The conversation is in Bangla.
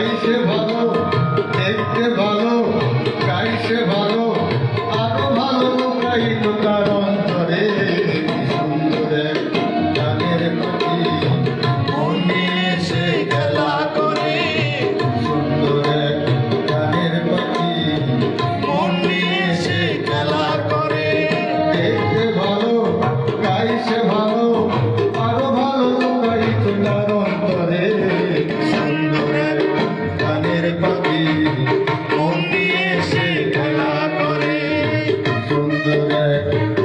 তাই সে ভালো Amen.